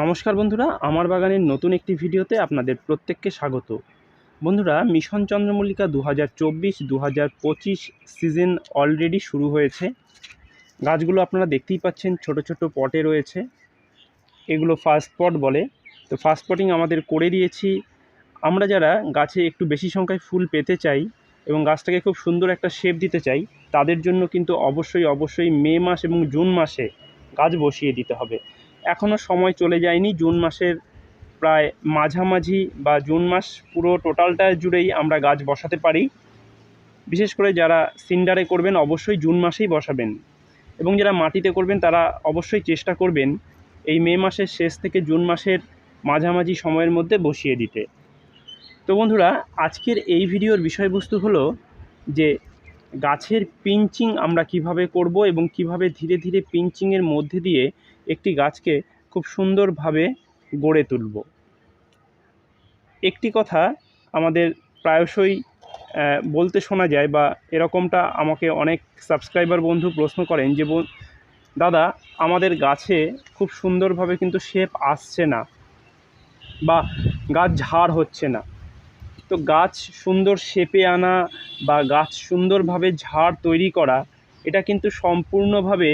নমস্কার বন্ধুরা, আমার বাগানের নতুন একটি ভিডিওতে আপনাদের প্রত্যেককে স্বাগত। বন্ধুরা, মিশন চন্দ্রমল্লিকা দু হাজার চব্বিশ দু হাজার পঁচিশ সিজন অলরেডি শুরু হয়েছে। গাছগুলো আপনারা দেখতেই পাচ্ছেন, ছোট ছোট পটে রয়েছে। এগুলো ফার্স্ট পট বলে। তো ফার্স্ট পটিং আমাদের করে দিয়েছি। আমরা যারা গাছে একটু বেশি সংখ্যায় ফুল পেতে চাই এবং গাছটাকে খুব সুন্দর একটা শেপ দিতে চাই, তাদের জন্য কিন্তু অবশ্যই অবশ্যই মে মাস এবং জুন মাসে গাছ বসিয়ে দিতে হবে। এখনও সময় চলে যায়নি। জুন মাসের প্রায় মাঝামাঝি বা জুন মাস পুরো টোটালটা জুড়েই আমরা গাছ বসাতে পারি। বিশেষ করে যারা সিন্ডারে করবেন অবশ্যই জুন মাসেই বসাবেন। এবং যারা মাটিতে করবেন তারা অবশ্যই চেষ্টা করবেন এই মে মাসের শেষ থেকে জুন মাসের মাঝামাঝি সময়ের মধ্যে বসিয়ে দিতে। তো বন্ধুরা, আজকের এই ভিডিওর বিষয়বস্তু হলো যে গাছের পিঞ্চিং আমরা কীভাবে করব এবং কীভাবে ধীরে ধীরে পিঞ্চিংয়ের মধ্যে দিয়ে একটি গাছকে খুব সুন্দরভাবে গড়ে তুলব। একটি কথা আমাদের প্রায়শই বলতে শোনা যায় বা এরকমটা আমাকে অনেক সাবস্ক্রাইবার বন্ধু প্রশ্ন করেন যে দাদা, আমাদের গাছে খুব সুন্দরভাবে কিন্তু শেপ আসছে না বা গাছ ঝাড় হচ্ছে না। তো গাছ সুন্দর শেপে আনা বা গাছ সুন্দরভাবে ঝাড় তৈরি করা, এটা কিন্তু সম্পূর্ণভাবে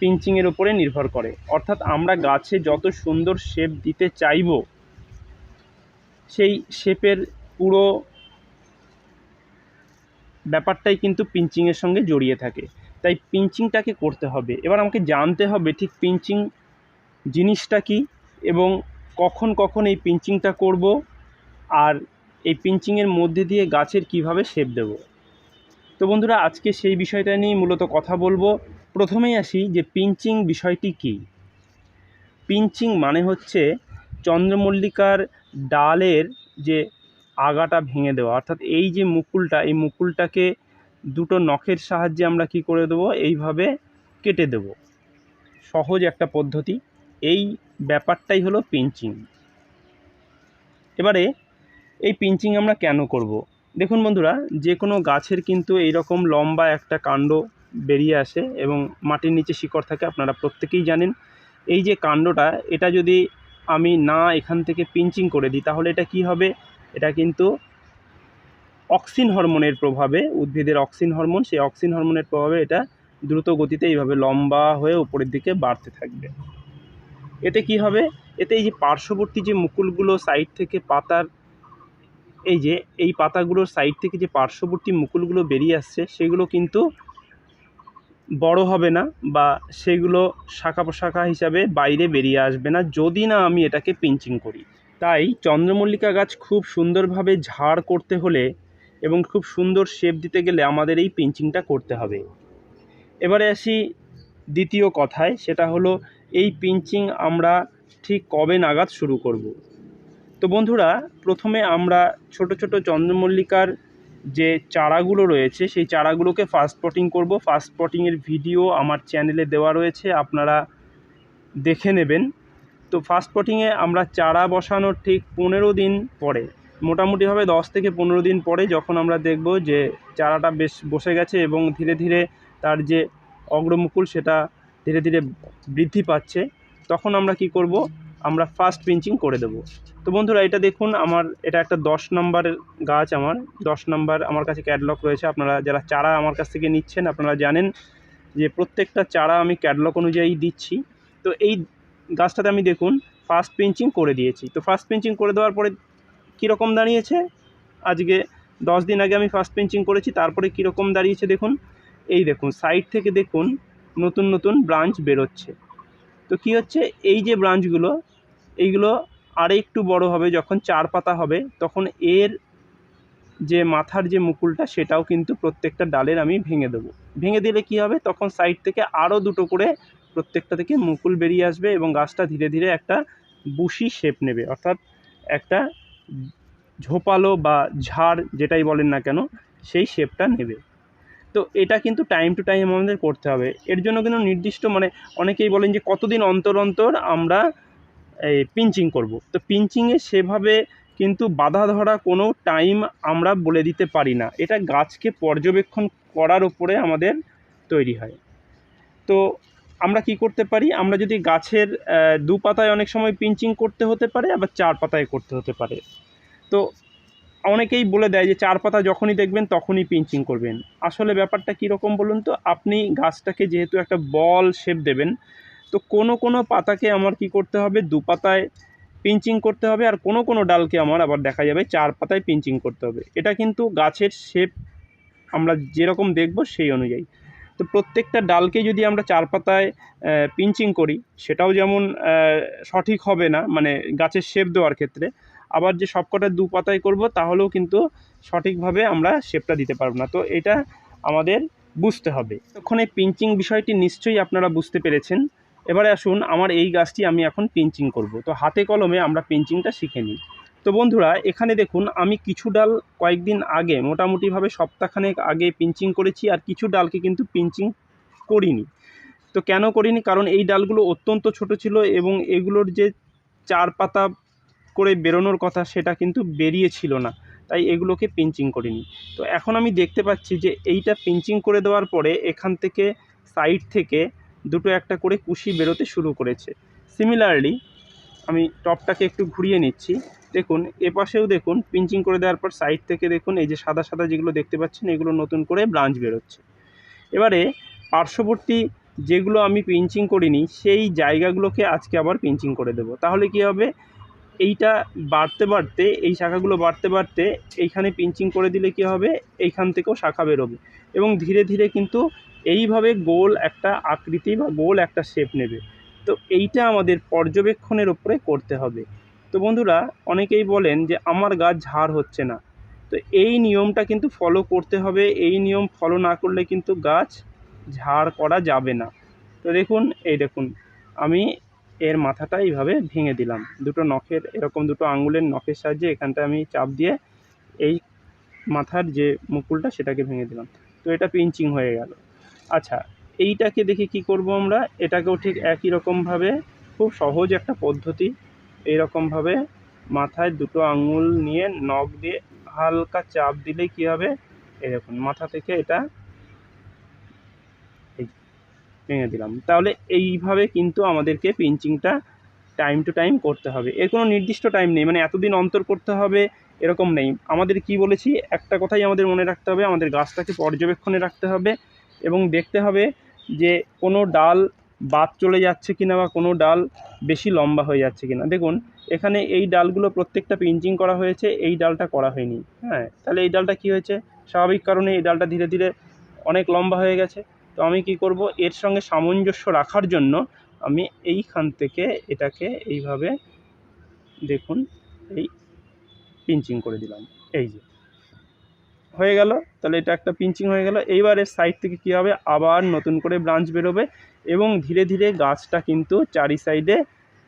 পিঞ্চিংয়ের উপরে নির্ভর করে। অর্থাৎ আমরা গাছে যত সুন্দর শেপ দিতে চাইব, সেই শেপের পুরো ব্যাপারটাই কিন্তু পিঞ্চিংয়ের সঙ্গে জড়িয়ে থাকে। তাই পিঞ্চিংটাকে করতে হবে। এবার আমাকে জানতে হবে ঠিক পিঞ্চিং জিনিসটা কি এবং কখন কখন এই পিঞ্চিংটা করব আর এই পিঞ্চিংয়ের মধ্যে দিয়ে গাছের কীভাবে শেপ দেব। তো বন্ধুরা, আজকে সেই বিষয়টা নিয়ে মূলত কথা বলব। প্রথমেই আসি যে পিঞ্চিং বিষয়টি কী। পিঞ্চিং মানে হচ্ছে চন্দ্রমল্লিকার ডালের যে আগাটা ভেঙে দেওয়া, অর্থাৎ এই যে মুকুলটা, এই মুকুলটাকে দুটো নখের সাহায্যে আমরা কি করে দেবো? এইভাবে কেটে দেব। সহজ একটা পদ্ধতি। এই ব্যাপারটাই হলো পিঞ্চিং। এবারে এই পিঞ্চিং আমরা কেন করব। দেখুন বন্ধুরা, যে কোনো গাছের কিন্তু এই রকম লম্বা একটা কাণ্ড বেরিয়ে আসে এবং মাটির নিচে শিকড় থাকে, আপনারা প্রত্যেকেই জানেন। এই যে কাণ্ডটা, এটা যদি আমি না এখান থেকে পিঞ্চিং করে দিই, তাহলে এটা কি হবে? এটা কিন্তু অক্সিন হরমোনের প্রভাবে, উদ্ভিদের অক্সিন হরমোন, সেই অক্সিন হরমোনের প্রভাবে এটা দ্রুত গতিতে এইভাবে লম্বা হয়ে উপরের দিকে বাড়তে থাকবে। এতে কি হবে? এতে এই যে পার্শ্ববর্তী যে মুকুলগুলো সাইড থেকে পাতার, এই যে, এই পাতাগুলোর সাইড থেকে যে পার্শ্ববর্তী মুকুলগুলো বেরিয়ে আসছে, সেগুলো কিন্তু বড় হবে না বা সেগুলো শাখা প্রশাখা হিসাবে বাইরে বেরিয়ে আসবে না যদি না আমি এটাকে পিঞ্চিং করি তাই চন্দ্রমল্লিকা গাছ খুব সুন্দরভাবে ঝাড় করতে হলে এবং খুব সুন্দর শেপ দিতে গেলে আমাদের এই পিঞ্চিংটা করতে হবে এবারে আসি দ্বিতীয় কথায়, সেটা হলো এই পিঞ্চিং আমরা ঠিক কবে নাগাদ শুরু করব। তো বন্ধুরা, প্রথমে আমরা ছোট ছোট চন্দ্রমল্লিকার যে চারাগুলো রয়েছে, সেই চারাগুলোকে ফাস্ট পটিং করব। ফাস্ট পটিংয়ের ভিডিও আমার চ্যানেলে দেওয়া রয়েছে, আপনারা দেখে নেবেন। তো ফাস্ট পটিংয়ে আমরা চারা বসানোর ঠিক পনেরো দিন পরে, মোটামুটিভাবে দশ থেকে পনেরো দিন পরে যখন আমরা দেখব যে চারাটা বেশ বসে গেছে এবং ধীরে ধীরে তার যে অগ্রমুকুল সেটা ধীরে ধীরে বৃদ্ধি পাচ্ছে, তখন আমরা কি করব আমরা ফার্স্ট পিঞ্চিং করে দেব। তো বন্ধুরা, এটা দেখুন, আমার, এটা একটা দশ নম্বরের গাছ আমার। দশ নম্বর আমার কাছে ক্যাটলগ রয়েছে। আপনারা যারা চারা আমার কাছ থেকে নিচ্ছেন, আপনারা জানেন যে প্রত্যেকটা চারা আমি ক্যাটলগ অনুযায়ী দিচ্ছি। তো এই গাছটাতে আমি দেখুন ফার্স্ট পিঞ্চিং করে দিয়েছি। তো ফার্স্ট পিঞ্চিং করে দেওয়ার পরে কীরকম দাঁড়িয়েছে? আজকে দশ দিন আগে আমি ফার্স্ট পিঞ্চিং করেছি, তারপরে কীরকম দাঁড়িয়েছে দেখুন? এই দেখুন সাইড থেকে দেখুন, নতুন নতুন ব্রাঞ্চ বেরোচ্ছে। তো কী হচ্ছে? এই যে ব্রাঞ্চগুলো এইগুলো আর একটু বড় হবে, যখন চার পাতা হবে, তখন এর যে মাথার যে মুকুলটা, সেটাও কিন্তু প্রত্যেকটা ডালের আমি ভেঙে দেবো। ভেঙে দিলে কি হবে? তখন সাইড থেকে আরও দুটো করে প্রত্যেকটা থেকে মুকুল বেরিয়ে আসবে এবং গাছটা ধীরে ধীরে একটা বুশি শেপ নেবে। অর্থাৎ একটা ঝোপালো বা ঝাড় যেটাই বলেন না কেন, সেই শেপটা নেবে। তো এটা কিন্তু টাইম টু টাইম আমাদের করতে হবে। এর জন্য কিন্তু নির্দিষ্ট মানে অনেকেই বলেন যে কতদিন অন্তর অন্তর আমরা এই পিঞ্চিং করব। তো পিঞ্চিংয়ে সেভাবে কিন্তু বাধা ধরা কোনো টাইম আমরা বলে দিতে পারি না। এটা গাছকে পর্যবেক্ষণ করার উপরে আমাদের তৈরি হয়। তো আমরা কি করতে পারি? আমরা যদি গাছের দু পাতায় অনেক সময় পিঞ্চিং করতে হতে পারে, আবার চার পাতায় করতে হতে পারে। তো অনেকেই বলে দেয় যে চার পাতা যখনই দেখবেন তখনই পিঞ্চিং করবেন। আসলে ব্যাপারটা কীরকম বলুন তো? আপনি গাছটাকে যেহেতু একটা বল শেপ দেবেন তো কোনো কোনো পাতাকে আমার কি করতে হবে? দু পাতায় পিঞ্চিং করতে হবে আর কোনো কোনো ডালকে আমার আবার দেখা যাবে চার পাতায় পিঞ্চিং করতে হবে। এটা কিন্তু গাছের শেপ আমরা যেরকম দেখব সেই অনুযায়ী। তো প্রত্যেকটা ডালকে যদি আমরা চার পাতায় পিঞ্চিং করি, সেটাও যেমন সঠিক হবে না মানে গাছের শেপ দেওয়ার ক্ষেত্রে, আবার যে সবকটা দু পাতায় করব তাহলেও কিন্তু সঠিকভাবে আমরা শেপটা দিতে পারব না। তো এটা আমাদের বুঝতে হবে। তখন এই পিঞ্চিং বিষয়টি নিশ্চয়ই আপনারা বুঝতে পেরেছেন। এবারে আসুন, আমার এই গাছটি আমি এখন পিঞ্চিং করব। তো হাতে কলমে আমরা পিঞ্চিংটা শিখে নিই। তো বন্ধুরা, এখানে দেখুন, আমি কিছু ডাল কয়েকদিন আগে, মোটামুটিভাবে সপ্তাহখানেক আগে পিঞ্চিং করেছি, আর কিছু ডালকে কিন্তু পিঞ্চিং করিনি। তো কেন করিনি? কারণ এই ডালগুলো অত্যন্ত ছোট ছিল এবং এগুলোর যে চার পাতা করে বেরোনোর কথা, সেটা কিন্তু বেরিয়েছিল না। তাই এগুলোকে পিঞ্চিং করিনি। তো এখন আমি দেখতে পাচ্ছি যে, এইটা পিঞ্চিং করে দেওয়ার পরে এখান থেকে সাইড থেকে দুটো একটা করে কুশি বেরোতে শুরু করেছে। সিমিলারলি আমি টপটাকে একটু ঘুরিয়ে নিচ্ছি। দেখুন, এপাশেও দেখুন, পিঞ্চিং করে দেওয়ার পর সাইড থেকে দেখুন, এই যে সাদা সাদা যেগুলো দেখতে পাচ্ছেন, এগুলো নতুন করে ব্রাঞ্চ বেরোচ্ছে। এবারে পার্শ্ববর্তী যেগুলো আমি পিঞ্চিং করিনি, সেই জায়গাগুলোকে আজকে আবার পিঞ্চিং করে দেবো। তাহলে কি হবে? এইটা বাড়তে বাড়তে, এই শাখাগুলো বাড়তে বাড়তে, এইখানে পিঞ্চিং করে দিলে কি হবে? এইখান থেকেও শাখা বেরোবে। এবং ধীরে ধীরে কিন্তু এইভাবে গোল একটা আকৃতি বা গোল একটা শেপ নেবে। তো এইটা আমাদের পর্যবেক্ষণের ওপরে করতে হবে। তো বন্ধুরা, অনেকেই বলেন যে আমার গাছ ঝাড় হচ্ছে না। তো এই নিয়মটা কিন্তু ফলো করতে হবে। এই নিয়ম ফলো না করলে কিন্তু গাছ ঝাড় করা যাবে না। তো দেখুন, এই দেখুন, আমি এর মাথাটা এইভাবে ভেঙে দিলাম। দুটো নখের, এরকম দুটো আঙুলের নখের সাহায্যে এখানটা আমি চাপ দিয়ে এই মাথার যে মুকুলটা সেটাকে ভেঙে দিলাম। তো এটা পিঞ্চিং হয়ে গেল। আচ্ছা এইটাকে দেখে কি করব আমরা? এটাকেও ঠিক একই রকমভাবে, খুব সহজ একটা পদ্ধতি। এইরকমভাবে মাথায় দুটো আঙুল নিয়ে নখ দিয়ে হালকা চাপ দিলে কী হবে? দেখুন, মাথা থেকে এটা ভেঙে দিলাম। তাহলে এইভাবে কিন্তু আমাদেরকে পিঞ্চিংটা টাইম টু টাইম করতে হবে। এর কোনো নির্দিষ্ট টাইম নেই মানে এতদিন অন্তর করতে হবে, এরকম নেই। আমাদের কি বলেছি? একটা কথাই আমাদের মনে রাখতে হবে, আমাদের গাছটাকে পর্যবেক্ষণে রাখতে হবে। এবং দেখতে হবে যে কোনো ডাল বাদ চলে যাচ্ছে কিনা বা কোনো ডাল বেশি লম্বা হয়ে যাচ্ছে কিনা। দেখুন, এখানে এই ডালগুলো প্রত্যেকটা পিঞ্চিং করা হয়েছে, এই ডালটা করা হয়নি। হ্যাঁ তাহলে এই ডালটা কি হয়েছে? স্বাভাবিক কারণে এই ডালটা ধীরে ধীরে অনেক লম্বা হয়ে গেছে। তো আমি কি করব? এর সঙ্গে সামঞ্জস্য রাখার জন্য আমি এইখান থেকে এটাকে এইভাবে দেখুন, এই পিঞ্চিং করে দিলাম। এই যে। হয়ে গেল। তাহলে এটা একটা পিঞ্চিং হয়ে গেল। এইবারে সাইড থেকে কী হবে? আবার নতুন করে ব্রাঞ্চ বেরোবে এবং ধীরে ধীরে গাছটা কিন্তু চারি সাইডে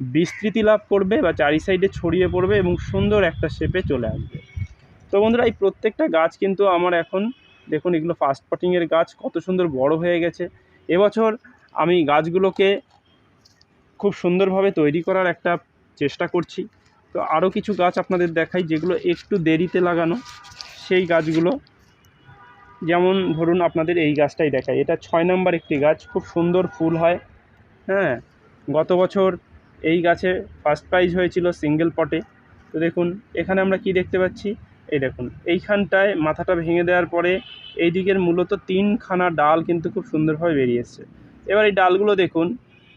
বিস্তৃতি লাভ করবে বা চারি সাইডে ছড়িয়ে পড়বে এবং সুন্দর একটা শেপে চলে আসবে। তো বন্ধুরা, এই প্রত্যেকটা গাছ কিন্তু আমার এখন, দেখুন এগুলো ফাস্ট পটিংয়ের গাছ, কত সুন্দর বড় হয়ে গেছে। এবছর আমি গাছগুলোকে খুব সুন্দরভাবে তৈরি করার একটা চেষ্টা করছি। তো আরও কিছু গাছ আপনাদের দেখাই যেগুলো একটু দেরিতে লাগানো, সেই গাছগুলো যেমন ধরুন আপনাদের এই গাছটাই দেখায় এটা ছয় নম্বর একটি গাছ, খুব সুন্দর ফুল হয় হ্যাঁ? গত বছর এই গাছে ফার্স্ট প্রাইজ হয়েছিল সিঙ্গেল পটে তো দেখুন, এখানে আমরা কি দেখতে পাচ্ছি? এই দেখুন, এইখানটায় মাথাটা ভেঙে দেওয়ার পরে এই দিকের মূলত তিনখানা ডাল কিন্তু খুব সুন্দরভাবে বেরিয়ে এবার এই ডালগুলো দেখুন,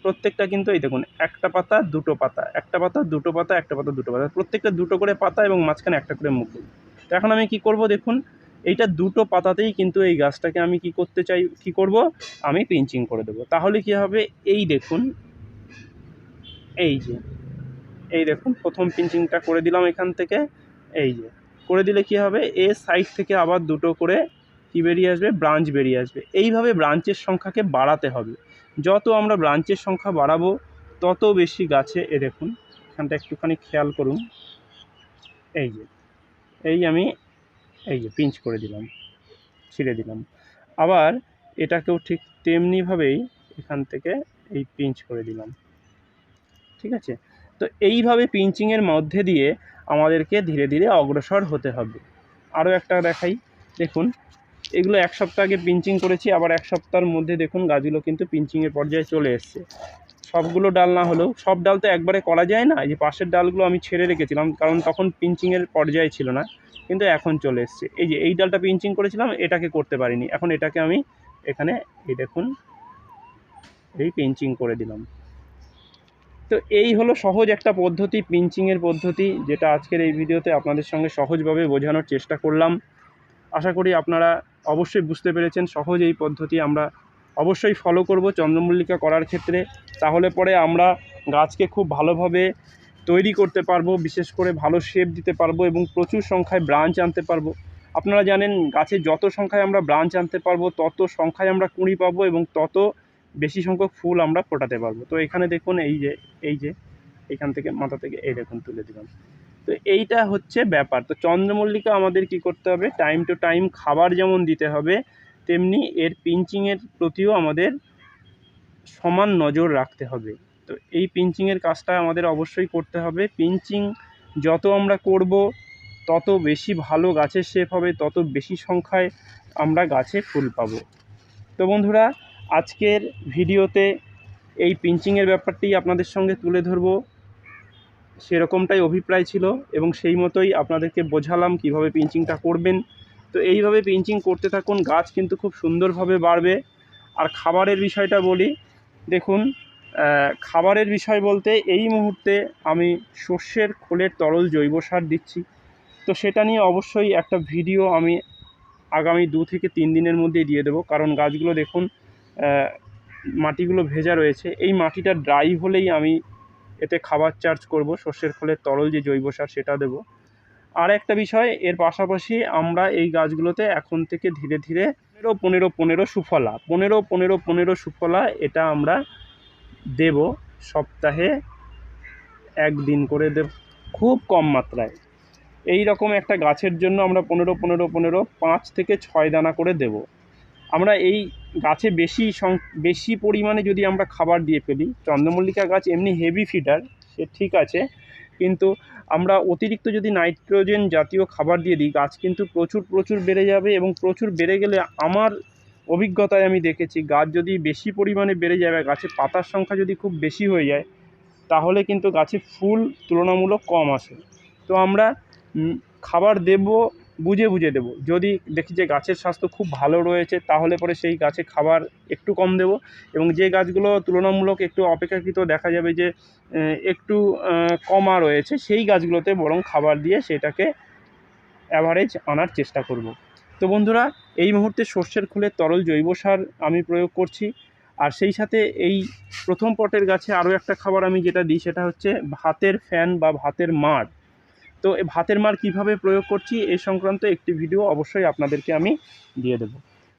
প্রত্যেকটা কিন্তু এই দেখুন, একটা পাতা, দুটো পাতা, একটা পাতা, দুটো পাতা, একটা পাতা, দুটো পাতা, প্রত্যেকটা দুটো করে পাতা এবং মাঝখানে একটা করে মুকুল। তো এখন আমি কি করব দেখুন এইটা দুটো পাতাতেই কিন্তু এই গাছটাকে আমি কি করতে চাই, কি করব? আমি পিঞ্চিং করে দেবো। তাহলে কি হবে? এই দেখুন, এই যে, এই দেখুন, প্রথম পিঞ্চিংটা করে দিলাম এখান থেকে, এই যে, করে দিলে কি হবে? এ সাইড থেকে আবার দুটো করে কি বেরিয়ে আসবে? ব্রাঞ্চ বেরিয়ে আসবে। এইভাবে ব্রাঞ্চের সংখ্যাকে বাড়াতে হবে। যত আমরা ব্রাঞ্চের সংখ্যা বাড়াবো, তত বেশি গাছে, এ দেখুন, এখানটা একটুখানি খেয়াল করুন, এই যে, এই আমি এই যে পিঞ্চ করে দিলাম, ছিঁড়ে দিলাম। আবার এটাকেও ঠিক তেমনিভাবেই এখান থেকে এই পিঞ্চ করে দিলাম। ঠিক আছে? তো এইভাবে পিঞ্চিংয়ের মধ্যে দিয়ে আমাদেরকে ধীরে ধীরে অগ্রসর হতে হবে। আরও একটা দেখাই। দেখুন, এগুলো এক সপ্তাহ আগে পিঞ্চিং করেছি, আবার এক সপ্তাহের মধ্যে দেখুন গাছগুলো কিন্তু পিঞ্চিংয়ের পর্যায়ে চলে এসছে। সবগুলো ডাল না হলেও, সব ডাল তো একবারে করা যায় না? এই যে পাশের ডালগুলো আমি ছেড়ে রেখেছিলাম, কারণ তখন পিঞ্চিংয়ের পর্যায়ে ছিল না। কিন্তু এখন চলে এসছে। এই যে এই ডালটা পিঞ্চিং করেছিলাম, এটাকে করতে পারিনি। এখন এটাকে আমি এখানে, এই দেখুন, এই পিঞ্চিং করে দিলাম। তো এই হলো সহজ একটা পদ্ধতি পিঞ্চিংয়ের পদ্ধতি, যেটা আজকের এই ভিডিওতে আপনাদের সঙ্গে সহজভাবে বোঝানোর চেষ্টা করলাম। আশা করি আপনারা অবশ্যই বুঝতে পেরেছেন, সহজ এই পদ্ধতি আমরা অবশ্যই ফলো করব চন্দ্রমল্লিকা করার ক্ষেত্রে। তাহলে পরে আমরা গাছকে খুব ভালোভাবে তৈরি করতে পারব, বিশেষ করে ভালো শেপ দিতে পারব এবং প্রচুর সংখ্যায় ব্রাঞ্চ আনতে পারব। আপনারা জানেন গাছে যত সংখ্যায় আমরা ব্রাঞ্চ আনতে পারব, তত সংখ্যায় আমরা কুঁড়ি পাবো এবং তত বেশি সংখ্যক ফুল আমরা ফোটাতে পারব। তো এখানে দেখুন এই যে এই যে, এখান থেকে মাথা থেকে এই দেখুন তুলে দিলাম। তো এইটা হচ্ছে ব্যাপার। তো চন্দ্রমল্লিকা আমাদের কি করতে হবে? টাইম টু টাইম খাবার যেমন দিতে হবে, তেমনি এর পিঞ্চিংয়ের প্রতিও আমাদের সমান নজর রাখতে হবে। তো এই পিঞ্চিংয়ের কাজটা আমাদের অবশ্যই করতে হবে। পিঞ্চিং যত আমরা করব, তত বেশি ভালো গাছের শেপ হবে, তত বেশি সংখ্যায় আমরা গাছে ফুল পাবো। তো বন্ধুরা, আজকের ভিডিওতে এই পিঞ্চিংয়ের ব্যাপারটি আপনাদের সঙ্গে তুলে ধরবো। সেরকমটাই অভিপ্রায় ছিল এবং সেই মতোই আপনাদেরকে বোঝালাম কীভাবে পিঞ্চিংটা করবেন। তো এইভাবে পিঞ্চিং করতে থাকুন, গাছ কিন্তু খুব সুন্দরভাবে বাড়বে। আর খাবারের বিষয়টা বলি, দেখুন খাবারের বিষয় বলতে এই মুহূর্তে আমি সর্ষের খোলের তরল জৈব সার দিচ্ছি। তো সেটা নিয়ে অবশ্যই একটা ভিডিও আমি আগামী দু থেকে তিন দিনের মধ্যেই দিয়ে দেবো। কারণ গাছগুলো দেখুন মাটিগুলো ভেজা রয়েছে। এই মাটিটা ড্রাই হলেই আমি এতে খাবার চার্জ করব সর্ষের খোলের তরল যে জৈব সার সেটা দেবো। আর একটা বিষয়, এর পাশাপাশি আমরা এই গাছগুলোতে এখন থেকে ধীরে ধীরে পনেরো পনেরো পনেরো সুফলা, পনেরো পনেরো পনেরো সুফলা এটা আমরা দেব, সপ্তাহে একদিন করে দেব, খুব কম মাত্রায়। এই রকম একটা গাছের জন্য আমরা পনেরো পনেরো পনেরো, পাঁচ থেকে ছয় দানা করে দেব। আমরা এই গাছে বেশি সং, বেশি পরিমাণে যদি আমরা খাবার দিয়ে ফেলি, চন্দ্রমল্লিকা গাছ এমনি হেভি ফিডার সে ঠিক আছে, কিন্তু আমরা অতিরিক্ত যদি নাইট্রোজেন জাতীয় খাবার দিয়ে দিই, গাছ কিন্তু প্রচুর প্রচুর বেড়ে যাবে এবং প্রচুর বেড়ে গেলে আমার অভিজ্ঞতায় আমি দেখেছি, গাছ যদি বেশি পরিমাণে বেড়ে যাবে গাছের পাতার সংখ্যা যদি খুব বেশি হয়ে যায়, তাহলে কিন্তু গাছে ফুল তুলনামূলক কম আসে। তো আমরা খাবার দেব, বুঝে বুঝে দেব। যদি দেখি যে গাছের স্বাস্থ্য খুব ভালো রয়েছে, তাহলে পরে সেই গাছে খাবার একটু কম দেব এবং যে গাছগুলো তুলনামূলক একটু অপেক্ষাকৃত দেখা যাবে যে একটু কমা রয়েছে, সেই গাছগুলোতে বরং খাবার দিয়ে সেটাকে অ্যাভারেজ আনার চেষ্টা করব। তো বন্ধুরা, এই মুহূর্তে সর্ষের খুলে তরল জৈব সার আমি প্রয়োগ করছি। আর সেই সাথে এই প্রথম পটের গাছে আরও একটা খাবার আমি যেটা দিই, সেটা হচ্ছে ভাতের ফ্যান বা ভাতের মার তো ভাতের মার কীভাবে প্রয়োগ করছি, এ সংক্রান্ত একটি ভিডিও অবশ্যই আপনাদেরকে আমি দিয়ে দেবো।